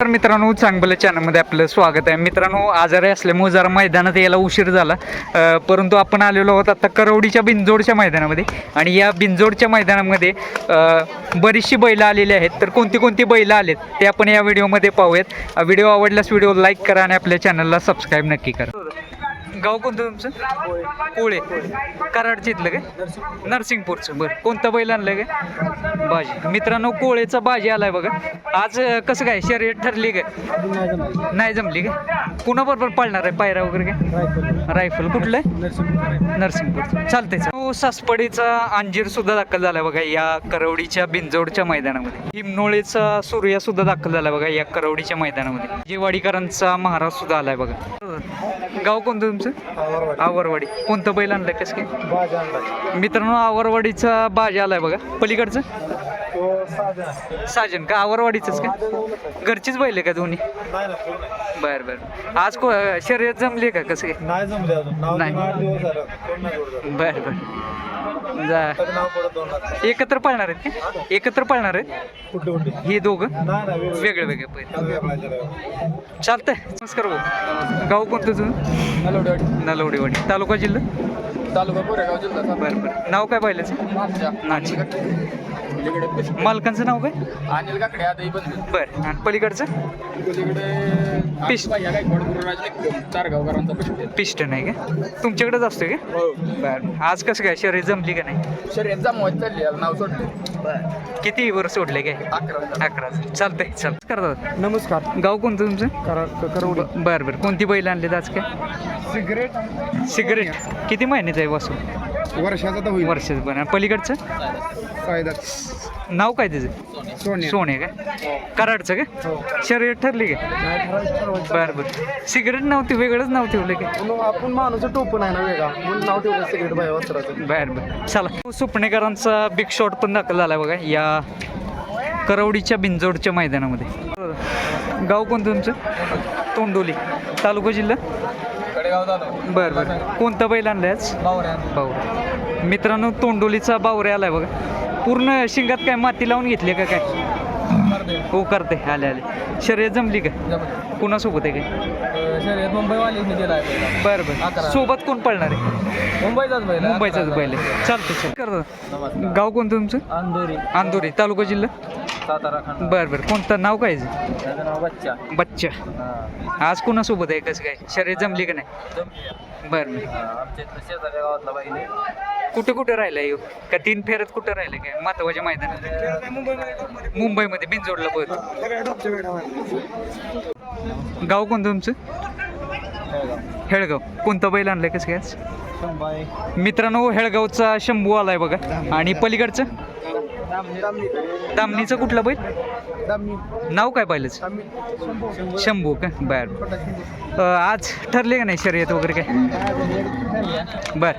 तर मित्रांनो चांगलं चॅनलमध्ये आपलं स्वागत आहे. मित्रांनो आजारी असल्यामुळे जरा मैदानात यायला उशीर झाला. परंतु आपण आलेलो आहोत आता करवडीच्या बिंजोडच्या मैदानामध्ये. आणि या बिंजोडच्या मैदानामध्ये बरीचशी बैलं आलेली आहेत. तर कोणती कोणती बैलं आलेत ते आपण या व्हिडिओमध्ये पाहूयात. व्हिडिओ आवडल्यास व्हिडिओ लाईक करा आणि आपल्या चॅनलला सबस्क्राईब नक्की करा. गाव कोणतं तुमचं? कोळे. कराडचे इथलं काय? नरसिंगपूरचं. बरं. कोणतं बैल आणलं काय? बाजी. मित्रांनो कोळेचा बाजी आलाय बघा. आज कसं काय? शर्यत ठरली काय? नाही जमली काय? कुणाबरोबर पाळणार आहे? पायरा वगैरे काय? रायफल. कुठलं? आहे नरसिंगपूर चालतंय. हो सासपडीचा अंजीर सुद्धा दाखल झाला बघा. या करवडीच्या बिंजोडच्या मैदानामध्ये. हिमनोळेचा सूर्या सुद्धा दाखल झाला बघा या करवडीच्या मैदानामध्ये. जेवाडीकरांचा महाराज सुद्धा आलाय बघा. गाव कोणतं तुमचं? आवरवाडी. कोणतं बैल आणलंय कसं काय? मित्रांनो आवरवाडीचा बाजा आलाय बघा. पलीकडचं? साजन का? आवरवाडीचंच का? घरचीच बैल आहे का दोन्ही? बर बर. आज को शर्यत जमली का कसं काय? नाही बर बर. जा. एकत्र पाळणार आहेत का? एकत्र पाळणार आहेत? हे दोघं? वेगळं वेगळे चालतंय. नमस्कार भाऊ. गाव कोणतं तुझं? नलवडेवाडी. तालुका जिल्हा? तालुका कोरेगाव जिल्हा. बरं बरं. नाव काय पाहिलं नाची पलीकडे मालकांचं नाव काय? अनिल काकडे बंद बरं आणि पलीकडचं? पलीकडे पिस्ट पिस्टन आहे का? तुमच्याकडेच असतो का? हो. बरं आज कसं काय शरीर जमली का नाही? शर्यत जमवत चालली याला नाव सोडले. किती वर सोडले काय? अकरा अकरा चालतंय चाल करतात? नमस्कार. गाव कोणतं तुमचं? करा करवडी. बरं बरं. कोणती बैल आणली आज काय? सिगरेट. सिगरेट. किती महिन्याचं आहे वासू? वर्षाचा तर होईल. वर्षाचं आणि पलीकडचं? फायदा नाव काय त्याचं? सोन्या. सोने का कराडचं का? हो. शरीर ठरली का? नाही ठरवायचं, ठरवायचं. बरं बरं. सिगरेट नव्हती वेगळंच नाव ठेवलं का. म्हणून आपण माणूस टोपन आहे ना वेगळा. म्हणून नाव ठेवलं सिगरेट बाय वस्त्राचं. बर बर. चला. सुपणेकरांचा बिग शॉट पण दाखल झाला बघा. या करवडीच्या बिंजोडच्या मैदानामध्ये. गाव कोणतं तुमचं? तोंडोली. तालुका जिल्हा? कडेगाव झालो बर बर. कोणता बैल आणलाय आज? बावऱ्या. बावरे मित्रांनो तोंडोलीचा बावरे आलाय बघा. पूर्ण शिंगात काय माती लावून घेतली का काय? हो करते आले आले. शर्यत जमली का? कुणासोबत आहे काय? शर्यत मुंबईवालीने दिला आहे बरं बरं. सोबत कोण पळणार आहे? मुंबईचाच बैल मुंबईचाच बैल आहे. चालतं चाल करतो गाव कोणतं तुमचं? अंधोरी. अंदोरी तालुका जिल्हा? सातारा खंड बरं बरं. कोणतं नाव काय आहे? त्याचं नाव बच्चा. बच्चा. आज कुणासोबत आहे? कसं काय? शर्यत जमली का नाही? बरं बरं. आमच्या इथलं शेजाऱ्या गावातला बैल कुठे कुठे राहिलं येऊ का तीन फेऱ्यात कुठं राहिलं काय? महत्त्वाच्या मैदानात? मुंबईमध्ये बिनजोडला पळतो गाव कोणतं तुमचं? हेळगाव. कोणतं बैल आणलंय? कसं काय आज? मित्रांनो हेळगावचा शंभू आलाय बघा. आणि पलीकडचं? दामणीचं कुठलं बैल? नाव काय पाहिलंच शंभू. का? बर. आज ठरले का नाही शर्यत वगैरे काय? बर.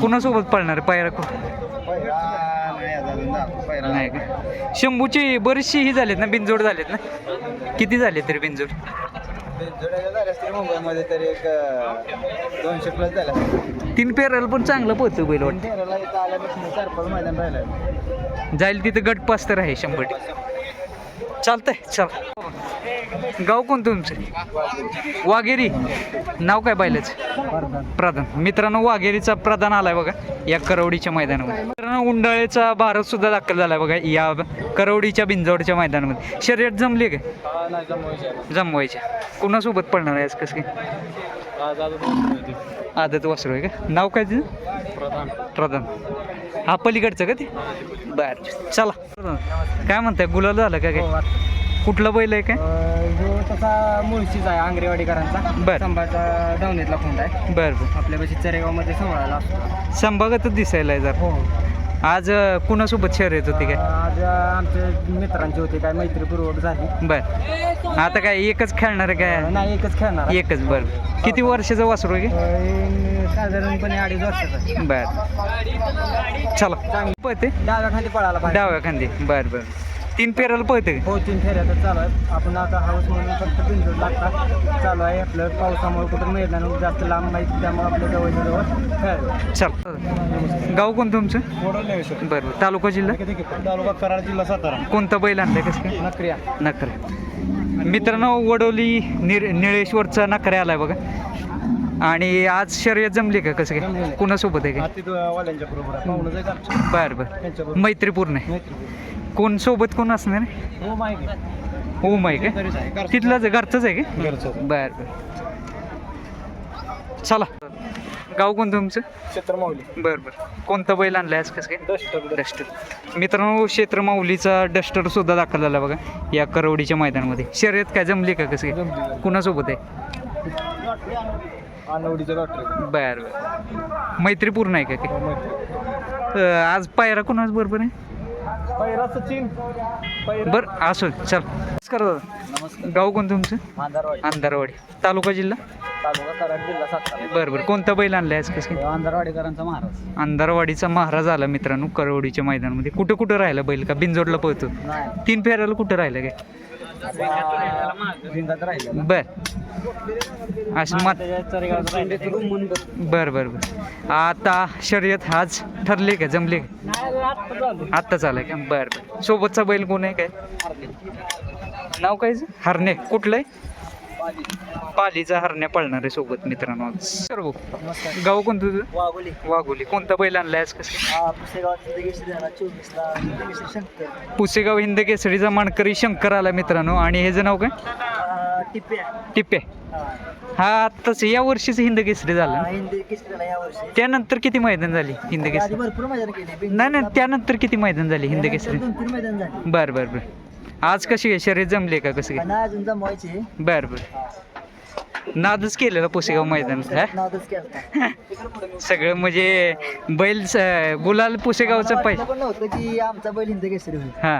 कुणासोबत पळणार आहे? पायरा कुठं नाही का? शंभूची बरीचशी ही झालीत ना बिनजोड झालेत ना? किती झाले तरी बिनजोड? मुंबईमध्ये तरी एक दोनशे प्लस झाला तीन पेरायला पण चांगलं पोहोचतो बैल वाटतं. तेराला इथं आल्यापासून चार पाच मैदान राहिलं जाईल तिथं गट पाच तर आहे शंभर टक्के. चालतंय चल. गाव कोणतं तुमचं? वाघेरी. नाव काय पाहिलंच प्रधान. मित्रांनो वाघेरीचा प्रधान आलाय बघा. या करवडीच्या मैदानामध्ये. मित्रांनो उंडाळेचा भारत सुद्धा दाखल झालाय बघा. या करवडीच्या बिंजोडच्या मैदानामध्ये. शर्यत जमली का? जमवायच्या कुणासोबत पडणार आहे आज? कसं काय? आदत वासरू आहे का? नाव काय तिचं प्रधान प्रधान. हा पलीकडचं का ते? बर. चला. काय म्हणताय? गुलाल झालं का काय? कुठलं बैल आहे काय? जो तसा मुळशीचा आहे आंग्रेवाडीकरांचा. बर. संभाचा धावणीतला खोंड आहे. बर बर. आपल्यापाशी चरेगावमध्ये सांभाळायला असतो. संभागातच दिसायला आहे जरा. हो. आज अं, कुणासोबत शर्यत होती काय? आज आमच्या मित्रांची होती काय मैत्रीपूर्वक झाली. बर. आता काय एकच खेळणार आहे काय? नाही एकच खेळणार आहे. एकच बर. किती वर्षाचं वासरू आहे अं, साधारणपणे अडीच वर्षाचा बर. चला. पळते. डाव्या खाली पळाला पाहिजे. डाव्या खांदी. बर बर. तीन पेराला पळतं हो तीन फेऱ्यातच चालू आहे. आपण आता हाऊस म्हणून फक्त बिंजोड लागता चालू आहे आपलं. पावसामुळे कुठं मैदान जास्त लांब नाही त्यामुळे आपल्या जवळच्या जवळ खेळायला चल. गाव कोणतं तुमचं? बरं बरं. तालुका जिल्हा? तालुका कराड जिल्हा सातारा. कोणता बैल आणलाय कसं काय? नक्रिया नखरे मित्रांनो वडोली निर निळेश्वरचा नखरे आलाय बघा. आणि आज शर्यत जमली का? कसं. काय? कुणासोबत आहे काय बरं बरं. मैत्रीपूर्ण आहे. कोण सोबत कोण असणार? हो माहिती माहिती काय तिथलंच आहे, घरचंच आहे का? बर बर. चला. गाव कोणतं तुमचं? क्षेत्र माऊली बर बर. कोणतं बैल आणलाय आज? कसं काय? Duster duster. मित्रांनो क्षेत्र माऊलीचा डस्टर सुद्धा दाखल झाला बघा या करवडीच्या मैदानामध्ये. शर्यत काय जमली का? कसं काय. कुणासोबत आहे? आनवडीचं डॉक्टर बर बर. मैत्रीपूर्ण आहे का काय हो अं, आज पायरा कोणाच बरोबर आहे? पहिला सचिन. पहिला बर असो चल. नमस्कार दादा. नमस्कार. गाव कोणतं तुमचं? अंधारवाडी अंधारवाडी तालुका जिल्हा? तालुका कराड जिल्हा सातारा. बरं बरं. कोणता बैल आणलाय आज? कसं काय? महाराज. अंधारवाडीचा महाराज आला मित्रांनो करवडीच्या मैदानामध्ये. कुठं कुठं राहिला बैल? का बिनजोडला पळतो नाही. तीन फेरायला कुठं राहिलं काय? बर. असं मात बर बर बर. आता शर्यत आज ठरले का? जमले का? आत्ता चालाय का? बर बर. सोबतचा बैल कोण आहे काय? नाव काय हरणे. कुठलं आहे? पालीचा हरण्या पळणार आहे सोबत मित्रांनो. आज सर्व गाव कोणतं तुझं? वाघोली. वाघोली. कोणता बैल आणलाय आज कसं? हा पुसेगावात जिंदगी झाला चोवीसला जिंदगी शंकर. पुसेगाव हिंद केसरीचा मानकरी शंकर आला मित्रांनो. आणि ह्याचं नाव काय? टिप्या. टिप्पे हा. हा आत्ताच या वर्षीच हिंद केसरी झालं हा, ना? हिंदी केसरीला या वर्षी. त्यानंतर किती मैदान झाली हिंद आधी केसरी? भरपूर मैदान केली. नाही नाही त्यानंतर किती मैदान झाली हिंद केसरी? दोन तीन मैदान झाली. बर बर बर. आज कशी आहे? शर्यत जमले का कसं काय? अजून जमवायचे बर बर. नादच केलेला पुसेगाव मैदान नादच सगळं म्हणजे बैल गुलाल पुसेगावचं पण नव्हतं की आमचा बैल हिंद केसरी होईल. हा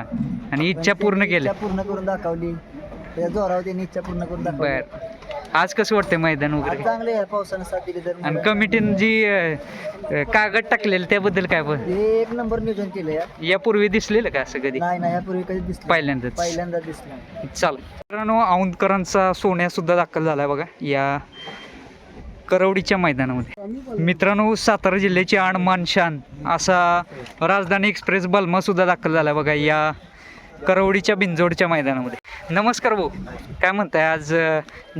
आणि इच्छा पूर्ण केली. पूर्ण करून दाखवली. त्या जोरावर त्यांनी इच्छा पूर्ण करून दाखवली. आज कसं वाटतंय मैदान वगैरे? चांगले आहे पावसानं साथ दिली तर. आणि कमिटीनं जी अं, कागद टाकलेलं त्याबद्दल काय बोल हे एक नंबर नियोजन केलं यापूर्वी दिसलेलं का असं कधी? नाही नाही यापूर्वी कधी दिसलं पहिल्यांदाच. पहिल्यांदा दिसलं चाल मित्रांनो औंधकरांचा सोन्या सुद्धा दाखल झालाय बघा या करवडीच्या मैदानामध्ये. मित्रांनो सातारा जिल्ह्याची आणमान शान असा राजधानी एक्सप्रेस बलमा सुद्धा दाखल झालाय बघा या करवडीच्या बिंजोडच्या मैदानामध्ये. नमस्कार भाऊ काय म्हणताय आज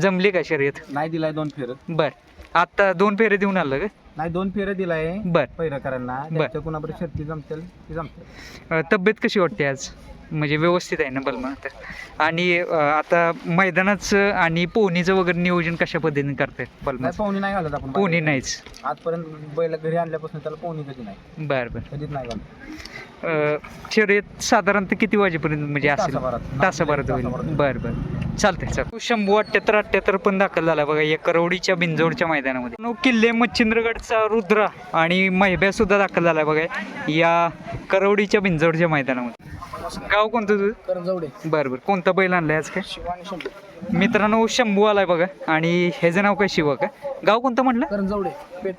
जमली का शर्यत? नाही दिलाय दोन फेर. बर आता दोन फेरे देऊन आलं का? नाही दोन फेरे दिलाय बर. पैरकरांना बर. कुणाबरोबर शर्ती जमतील ती जमतील. तब्येत कशी वाटते आज? म्हणजे व्यवस्थित आहे ना बलमा तर आणि आता मैदानाचं आणि पोहणीचं वगैरे नियोजन कशा पद्धतीने करताय बलमा पाहुणी नाही घालत आपण पोहणी नाहीच. आजपर्यंत बैल घरी आणल्यापासून त्याला पाहुणी कधी नाही. बर बर. कधीच नाही घालत. शर्यत साधारणतः किती वाजेपर्यंत म्हणजे असेल? तासाभरात. होईल. बर बर. चालतंय. चाल. शंभू अठ्ठ्याहत्तर अठ्ठ्याहत्तर पण दाखल झाला बघा या करवडीच्या बिंजोडच्या मैदानामध्ये. नो किल्ले मच्छिंद्रगडचा रुद्रा आणि महिब्या सुद्धा दाखल झाला बघा या करवडीच्या बिंजोडच्या मैदानामध्ये. गाव कोणतं तुझं? करंजवडे. बरं बरं. कोणता बैल आणलाय आज काय? शिवानी शंभू. मित्रांनो शंभू आलाय बघा आणि ह्याचं नाव काय? शिवा का गाव कोणतं म्हटलं?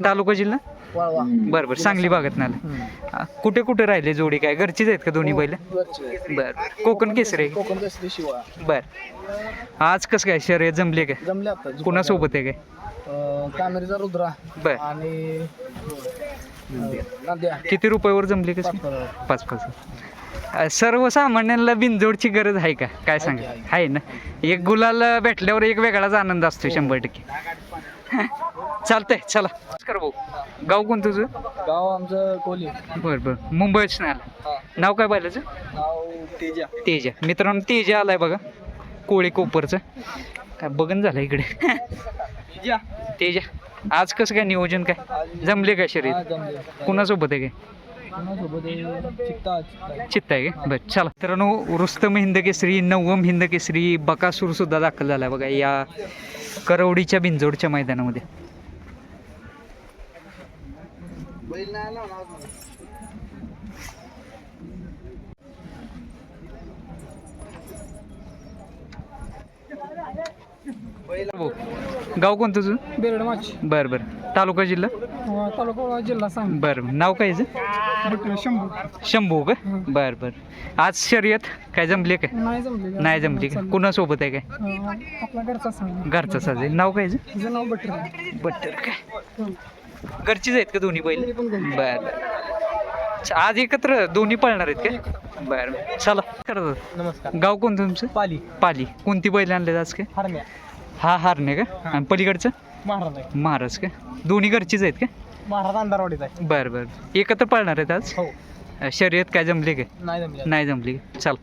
तालुका जिल्हा? वाळवा. बरं बरं सांगली भागात नाला कुठे कुठे राहिले जोडी काय? घरचीच आहेत का दोन्ही बैल? बर कोकण केसरी. कोकण केसरी शिवा बर. आज कसं काय शर्यत जमले काय जमले आता कुणासोबत आहे काय? कामेरीचा रुद्रा. बर. आणि नद्या. किती रुपयावर जमले कसं? पाच पाच. सर्वसामान्यांना बिनजोडची गरज आहे का? काय सांगा? आहे ना? एक गुलाल भेटल्यावर एक वेगळाच आनंद असतो शंभर टक्के. चालतंय चला. नमस्कार भाऊ. गाव कोणतं तुझं? गाव आमचं कोली बरं बरं. मुंबईच नाही आलं. नाव काय पाहिलं नाव तेजा. तेजा. मित्रांनो तेजा आलाय बघा. कोळी कोपरचं. काय बघन झालं इकडे. तेजा तेजा. आज कसं काय नियोजन काय? जमले काय शरीर कुणासोबत आहे काय? चित्ता. चित्त आहे का? बरं चला. मित्रांनो रुस्तम हिंद केसरी नवम हिंद केसरी बकासूर सुद्धा दाखल झाला बघा या करवडीच्या बिंजोडच्या मैदानामध्ये. बैल नाही आला ना अजून. भाऊ, गाव कोणतं तुझं? बेरड माच. बरं बरं. तालुका जिल्हा? तालुका जिल्हा सांग. बरं नाव काय याचं? शंभू. शंभू का बरं बरं. आज शर्यत काय जमली काय नाही जमले. नाही जमली का? कुणासोबत आहे काय? आपला घरचा सांग. घरचा साजे नाव काय याचं? नाव बटर. बट्टर काय? घरचीच आहेत का दोन्ही बैल? बर. आज एकत्र दोन्ही पळणार आहेत का? बर. चला. करत नमस्कार. गाव कोणतं तुमचं? पाली. पाली. कोणती बैल आणले आज काय? हरण्या. हा हारणे का? आणि पलीकडचं? महाराज महाराज का? दोन्ही घरचीच आहेत का? महाराज अंधारवाडीचा आहे. बरं बरं. एकत्र पळणार आहेत आज? हो. शर्यत काय जमली काय नाही जमले. नाही जमली. चल.